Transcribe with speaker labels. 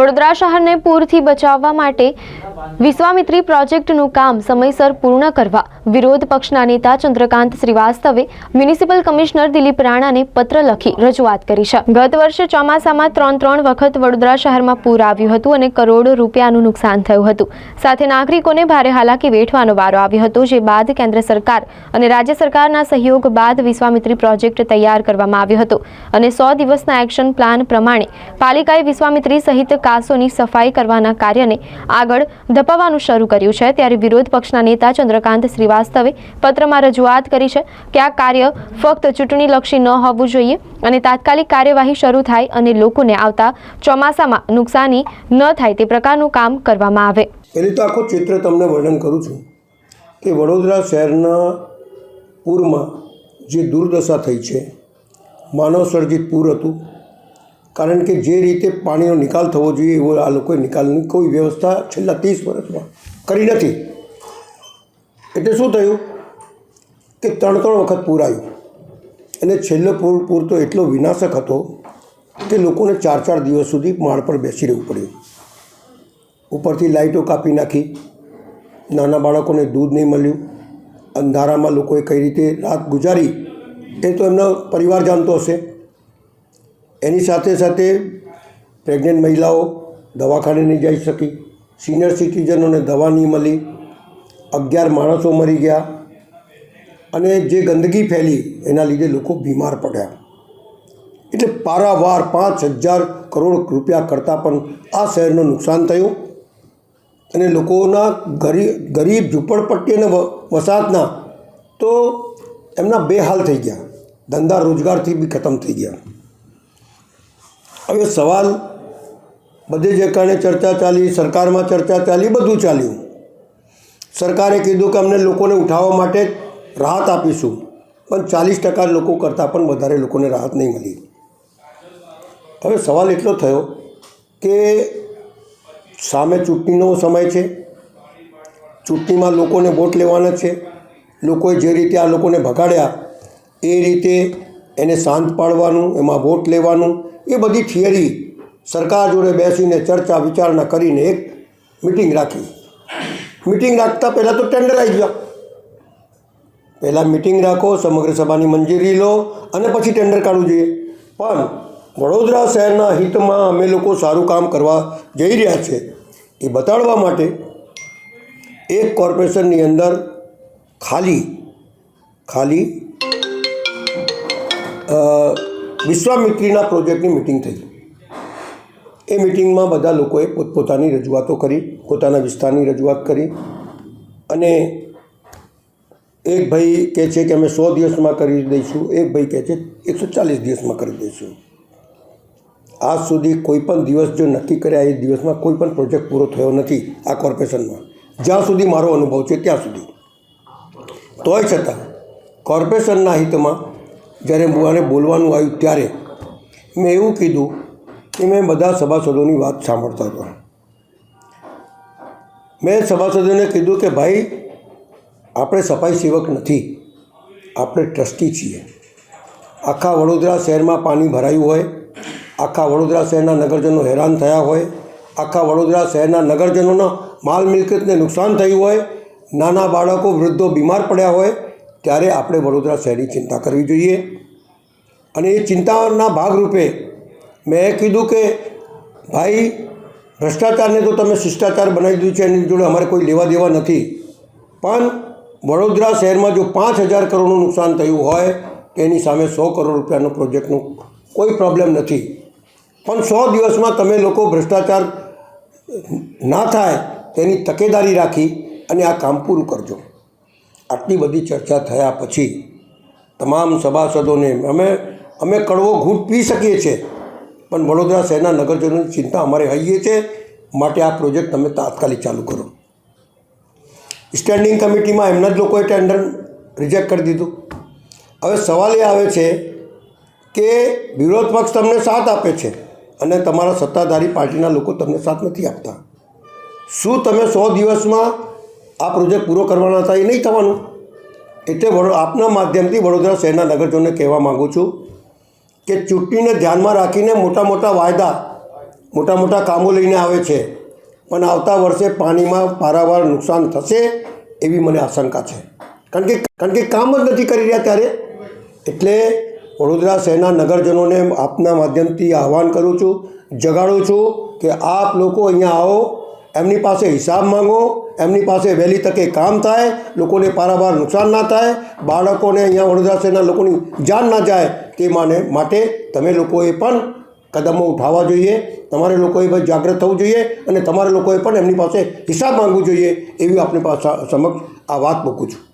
Speaker 1: વડોદરા શહેરને પૂરથી બચાવવા માટે વિશ્વામિત્રી પ્રોજેક્ટનું કામ સમયસર પૂર્ણ કરવા વિરોધ પક્ષના નેતા ચંદ્રકાંત શ્રીવાસ્તવે મ્યુનિસિપલ કમિશનર દિલીપ રાણાને પત્ર લખી રજૂઆત કરી છે. ગત વર્ષે ચોમાસામાં ત્રણ ત્રણ વખત વડોદરા શહેરમાં પૂર આવ્યું હતું અને કરોડો રૂપિયાનું નુકસાન થયું હતું. સાથે નાગરિકોને ભારે હાલાકી વેઠવાનો વારો આવ્યો હતો, જે બાદ કેન્દ્ર સરકાર અને રાજ્ય સરકારના સહયોગ બાદ વિશ્વામિત્રી પ્રોજેક્ટ તૈયાર કરવામાં આવ્યો હતો. અને સો દિવસના એક્શન પ્લાન પ્રમાણે પાલિકાએ વિશ્વામિત્રી સહિત કાસોની સફાઈ કરવાના કાર્યને આગળ ધપાવવાનું શરૂ કર્યું છે. ત્યારે વિરોધ પક્ષના નેતા ચંદ્રકાંત શ્રીવાસ્તવે પત્રમાં રજૂઆત કરી છે કે આ કાર્ય ફક્ત ચૂંટણીલક્ષી ન હોવું જોઈએ અને તાત્કાલિક કાર્યવાહી શરૂ થાય અને લોકોને આવતા ચોમાસામાં નુકસાની ન થાય તે પ્રકારનું કામ કરવામાં આવે.
Speaker 2: પહેલી તો આખું ચિત્ર તમને વર્ણન કરું છું કે વડોદરા શહેરના પૂરમાં જે દુર્દશા થઈ છે માનવ સર્જિત પૂર હતું કારણ કે જે રીતે પાણીનો નિકાલ થવો જોઈએ એવો આ લોકોએ નિકાલની કોઈ વ્યવસ્થા છેલ્લા ત્રીસ વર્ષમાં કરી નથી. એટલે શું થયું? કે ત્રણ ત્રણ વખત પૂર આવ્યું અને છેલ્લો પૂર પૂર તો એટલો વિનાશક હતો કે લોકોને ચાર ચાર દિવસ સુધી માળ પર બેસી રહેવું પડ્યું. ઉપરથી લાઇટો કાપી નાખી. નાના બાળકોને દૂધ નહીં મળ્યું. અંધારામાં લોકોએ કઈ રીતે રાત ગુજારી એ તો એમનો પરિવાર જાણતો હશે. એની સાથે સાથે પ્રેગ્નન્ટ મહિલાઓ દવાખાને નહીં જઈ શકી. સિનિયર સિટીઝનોને દવા નહીં મળી. અગિયાર માણસો મરી ગયા. અને જે ગંદકી ફેલી, એના લીધે લોકો બીમાર પડ્યા. એટલે પારાવાર પાંચ હજાર કરોડ રૂપિયા કરતાં પણ આ શહેરનું નુકસાન થયું. અને લોકોના ગરીબ ગરીબ ઝૂંપડપટ્ટી અને વ- વસાહતના તો એમના બે હાલ થઈ ગયા. ધંધા રોજગારથી બી ખતમ થઈ ગયા. હવે સવાલ બધે કારણે ચર્ચા ચાલી, સરકારમાં ચર્ચા ચાલી, બધું ચાલ્યું. સરકારે કીધું કે અમને લોકોને ઉઠાવવા માટે રાહત આપીશું. પણ ચાલીસ ટકા લોકો કરતાં પણ વધારે લોકોને રાહત નહીં મળી. હવે સવાલ એટલો થયો કે સામે ચૂંટણીનો સમય છે. ચૂંટણીમાં લોકોને વોટ લેવાના છે. લોકોએ જે રીતે આ લોકોને ભગાડ્યા, એ રીતે એને શાંત પાડવાનું, એમાં વોટ લેવાનું, એ બધી થિયરી સરકાર જોડે બેસીને ચર્ચા વિચારણા કરીને એક મિટિંગ રાખી. મિટિંગ રાખતા પહેલાં તો ટેન્ડર આવી ગયા પહેલાં મિટિંગ રાખો, સમગ્ર સભાની મંજૂરી લો અને પછી ટેન્ડર કાઢવું જોઈએ. પણ વડોદરા શહેરના હિતમાં અમે લોકો સારું કામ કરવા જઈ રહ્યા છે. એ બતાડવા માટે એક કોર્પોરેશનની અંદર ખાલી ખાલી વિશ્વામિત્રીના પ્રોજેક્ટની મિટિંગ થઈ એ મિટિંગમાં બધા લોકોએ પોતપોતાની રજૂઆતો કરી, પોતાના વિસ્તારની રજૂઆત કરી અને એક ભાઈ કહે છે કે અમે સો દિવસમાં કરી દઈશું, એક ભાઈ કહે છે એકસો ચાલીસ દિવસમાં કરી દઈશું. આજ સુધી કોઈ પણ દિવસ જો નક્કી કર્યા એ દિવસમાં કોઈ પણ પ્રોજેક્ટ પૂરો થયો નથી આ કોર્પોરેશનમાં. જ્યાં સુધી મારો અનુભવ છે ત્યાં સુધી. તોય છતાં કોર્પોરેશનના હિતમાં જ્યારે મને બોલવાનું આવ્યું ત્યારે મેં એવું કીધું કે મેં બધા સભાસદોની વાત સાંભળતો હતો. મેં સભાસદોને કીધું કે ભાઈ, આપણે સફાઈ સેવક નથી, આપણે ટ્રસ્ટી છીએ. આખા વડોદરા શહેરમાં પાણી ભરાયું હોય, આખા વડોદરા શહેરના નગરજનો હેરાન થયા હોય, આખા વડોદરા શહેરના નગરજનોના માલ મિલકતને નુકસાન થયું હોય, નાના બાળકો વૃદ્ધો બીમાર પડ્યા હોય ત્યારે આપણે વડોદરા શહેરની ચિંતા કરવી જોઈએ. અને એ ચિંતાના ભાગરૂપે મેં કીધું કે, ભાઈ, ભ્રષ્ટાચારને તો તમે શિષ્ટાચાર બનાવી દીધું છે, એની જોડે અમારે કોઈ લેવા દેવા નથી. પણ વડોદરા શહેરમાં જો પાંચ હજાર કરોડનું નુકસાન થયું હોય એની સામે સો કરોડ રૂપિયાનો પ્રોજેક્ટનું કોઈ પ્રોબ્લેમ નથી. પણ સો દિવસમાં તમે લોકો ભ્રષ્ટાચાર ના થાય, તેની તકેદારી રાખી અને આ કામ પૂરું કરજો. આટલી બધી ચર્ચા થયા પછી તમામ સભાસદોને અમે અમે કડવો ઘૂંટ પી શકીએ છીએ. પણ વડોદરા શહેરના નગરજનોની ચિંતા અમારે હઈએ છે. માટે આ પ્રોજેક્ટ તમે તાત્કાલિક ચાલુ કરો. સ્ટેન્ડિંગ કમિટીમાં એમના જ લોકોએ ટેન્ડર રિજેક્ટ કરી દીધું. હવે સવાલ એ આવે છે કે વિરોધ પક્ષ તમને સાથ આપે છે અને તમારા સત્તાધારી પાર્ટીના લોકો તમને સાથ નથી આપતા. શું તમે સો દિવસમાં આ પ્રોજેક્ટ પૂરો કરવાના હતા, એ નહીં થવાનું. એટલે વડો, આપના માધ્યમથી વડોદરા શહેરના નગરજનોને કહેવા માગું છું કે ચૂંટણીને ધ્યાનમાં રાખીને મોટા મોટા વાયદા, મોટા મોટા કામો લઈને આવે છે. પણ આવતા વર્ષે પાણીમાં પારાવાર નુકસાન થશે એવી મને આશંકા છે. કારણ કે કારણ કે કામ જ નથી કરી રહ્યા ત્યારે. એટલે વડોદરા શહેરના નગરજનોને આપના માધ્યમથી આહવાન કરું છું, જગાડું છું કે આપ લોકો અહીંયા આવો એમની પાસે હિસાબ માંગો, એમની પાસે વહેલી તકે કામ થાય, લોકોને પારાવાર નુકસાન ના થાય, બાળકોને અહીંયા વડોદરા શહેરના લોકોની જાન ના જાય તે માને માટે તમે લોકોએ પણ કદમો ઉઠાવવા જોઈએ, તમારે લોકોએ પણ જાગૃત થવું જોઈએ અને તમારે લોકોએ પણ એમની પાસે હિસાબ માંગવું જોઈએ એવી આપણી પાસે સમક્ષ આ વાત મૂકું છું.